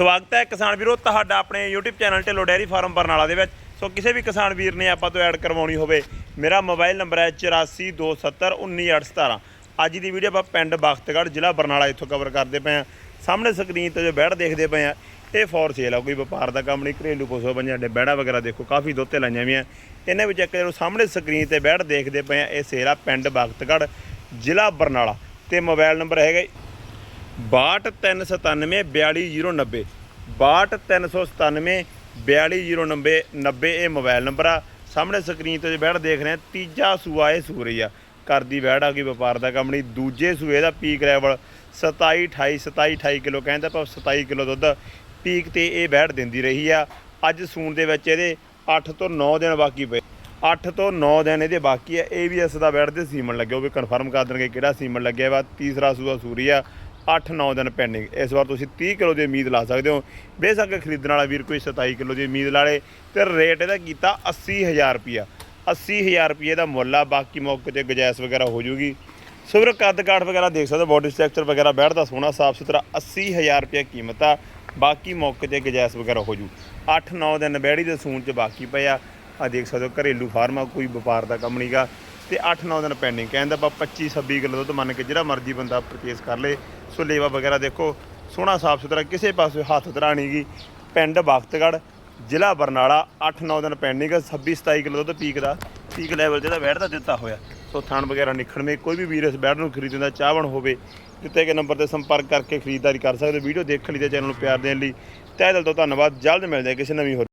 ਸਵਾਗਤ ਹੈ ਕਿਸਾਨ ਵੀਰੋ, ਤੁਹਾਡਾ ਆਪਣੇ YouTube channel Dhillon dairy farm Barnala ਦੇ ਵਿੱਚ। ਸੋ ਕਿਸੇ ਵੀ ਕਿਸਾਨ ਵੀਰ ਨੇ ਆਪਾਂ ਤੋਂ ਐਡ ਕਰਵਾਉਣੀ ਹੋਵੇ, ਮੇਰਾ ਮੋਬਾਈਲ ਨੰਬਰ ਹੈ 8427191817 ਅੱਜ ਦੀ ਵੀਡੀਓ ਆਪਾਂ ਪਿੰਡ ਬਖਤਗੜ੍ਹ ਜ਼ਿਲ੍ਹਾ ਬਰਨਾਲਾ ਇੱਥੋਂ ਕਵਰ ਕਰਦੇ ਪਏ ਆ ਸਾਹਮਣੇ ਸਕਰੀਨ ਤੇ ਜੋ ਬੈੜ ਦੇਖਦੇ ਪਏ ਆ ਇਹ ਫੋਰ ਸੇਲ ਆ, ਕੋਈ ਵਪਾਰ ਦਾ ਕੰਮ ਨਹੀਂ, ਘਰੇਲੂ ਪਸ਼ੂ ਪੰਜਾਂ ਦੇ ਬੈੜਾ ਵਗੈਰਾ ਦੇਖੋ, ਕਾਫੀ ਦੋਤੇ ਲਾਈਆਂ ਵੀ ਵੀਆਂ ਇਹਨਾਂ ਵਿੱਚ ਇੱਕ ਜਦੋਂ ਸਾਹਮਣੇ ਸਕਰੀਨ ਤੇ ਬੈੜ ਦੇਖਦੇ ਪਏ ਆ ਇਹ ਸੇਲ ਆ ਪਿੰਡ ਬਖਤਗੜ੍ਹ ਜ਼ਿਲ੍ਹਾ ਬਰਨਾਲਾ। ਤੇ ਮੋਬਾਈਲ ਨੰਬਰ ਹੈਗਾ 62397 42090 62397 42090 90 ਇਹ ਮੋਬਾਈਲ ਨੰਬਰ ਆ। ਸਾਹਮਣੇ ਸਕਰੀਨ ਤੇ ਜੋ ਬੈੜ ਦੇਖ ਰਹੇ ਆ ਤੀਜਾ ਸੂਆ ਇਹ ਸੂਰਜ ਆ। ਘਰ ਦੀ ਬੈੜ ਆ ਗਈ, ਵਪਾਰ ਦਾ ਕੰਮ ਨਹੀਂ। ਦੂਜੇ ਸੂਏ ਦਾ ਪੀਕ ਲੈਵਲ 27 28 27 28 ਕਿਲੋ, ਕਹਿੰਦਾ ਪਰ 27 ਕਿਲੋ ਦੁੱਧ। ਪੀਕ ਤੇ ਇਹ ਬੈੜ ਦਿੰਦੀ ਰਹੀ ਆ। ਅੱਜ ਸੂਣ ਦੇ ਵਿੱਚ ਇਹਦੇ 8 ਤੋਂ 9 ਦਿਨ ਬਾਕੀ ਪਏ। 8 ਤੋਂ 9 ਦਿਨ ਇਹਦੇ ਬਾਕੀ ਆ। ਇਹ ਵੀ ਇਸ ਦਾ ਬੈੜ ਤੇ ਸੀਮਨ ਲੱਗਿਆ। ਉਹ ਵੀ ਕਨਫਰਮ ਕਰ ਦੇਣਗੇ ਕਿਹੜਾ ਸੀਮਨ ਲੱਗਿਆ ਵਾ। ਤੀਸਰਾ ਸੂਆ ਸੂਰੀ ਆ। 8-9 ਦਿਨ ਪੈਂਡਿੰਗ ਇਸ ਵਾਰ ਤੁਸੀਂ 30 ਕਿਲੋ ਦੀ ਉਮੀਦ ਲਾ ਸਕਦੇ ਹੋ। ਬੇਸ਼ੱਕ ਖਰੀਦਣ ਵਾਲਾ ਵੀਰ ਕੋਈ 27 ਕਿਲੋ ਦੀ ਉਮੀਦ ਲਾ ਲੇ ਤੇ ਰੇਟ ਇਹਦਾ ਕੀਤਾ 80000 ਰੁਪਿਆ 80000 ਰੁਪਏ ਦਾ ਮੁੱਲ ਆ, ਬਾਕੀ ਮੌਕੇ ਤੇ ਗੁਜਾਇਸ਼ ਵਗੈਰਾ ਹੋ ਜੂਗੀ। ਸੁਵਰ ਕੱਦ ਕਾਠ ਵਗੈਰਾ ਦੇਖ ਸਕਦੇ ਬੋਡੀ ਸਟਰਕਚਰ ਵਗੈਰਾ ਬੈਠਦਾ ਸੋਹਣਾ, ਸਾਫ਼ ਸੁਥਰਾ 80000 ਰੁਪਏ ਕੀਮਤ ਆ। ਬਾਕੀ ਮੌਕੇ ਤੇ ਗੁਜਾਇਸ਼ ਵਗੈਰਾ ਹੋ ਜੂ। 8-9 ਦਿਨ ਬੈੜੀ ਦੇ ਸੂਣ ਚ ਬਾਕੀ ਪਿਆ। ਆ ਦੇਖ ਸਕਦੇ ਹੋ, ਘਰੇਲੂ ਫਾਰਮ ਆ, ਕੋਈ ਵਪਾਰ ਦਾ ਕੰਮ ਨਹੀਂਗਾ ਤੇ 8-9 ਦਿਨ ਪੈਂਡਿੰਗ ਕਹਿੰਦਾ ਆਪਾਂ 25-26 ਕਿਲੋ ਦੁੱਧ ਮੰਨ ਕੇ ਜਿਹੜਾ ਮਰਜ਼ੀ ਬੰਦਾ ਪਰਚੇਸ ਕਰ ਲੇ। ਸੋ ਲੇਵਾ ਵਗੈਰਾ ਦੇਖੋ, ਸੋਹਣਾ ਸਾਫ਼ ਸੁਥਰਾ, ਕਿਸੇ ਪਾਸੇ ਹੱਥ ਧਰਾਣੀ ਗੀ। ਪਿੰਡ ਬਖਤਗੜ੍ਹ, ਜ਼ਿਲ੍ਹਾ ਬਰਨਾਲਾ 8-9 ਦਿਨ ਪੈਂਡਿੰਗ 26-27 ਕਿਲੋ ਦੁੱਧ ਪੀਕ ਦਾ। ਪੀਕ ਲੈਵਲ ਜਿਹੜਾ ਬੈਠ ਦਾ ਦਿੱਤਾ ਹੋਇਆ। ਸੋ ਥਾਣ ਵਗੈਰਾ ਨਿਖੜਵੇਂ ਕੋਈ ਵੀ ਵੀਰ ਇਸ ਬੈਠ ਨੂੰ ਖਰੀਦਣ ਦਾ ਚਾਹਵਣ ਹੋਵੇ, ਦਿੱਤੇ ਗਏ ਨੰਬਰ ਤੇ ਸੰਪਰਕ ਕਰਕੇ ਖਰੀਦਦਾਰੀ ਕਰ ਸਕਦੇ ਹੋ। ਵੀਡੀਓ ਦੇਖਣ ਲਈ ਤੇ ਚੈਨਲ ਨੂੰ ਪਿਆਰ ਦੇਣ ਲਈ। ਤਹਿ ਦਿਲ ਤੋਂ ਧੰਨਵਾਦ, ਜਲਦ ਮਿਲਦੇ ਹਾਂ ਕਿਸੇ ਨਵੀਂ ਹੋਰ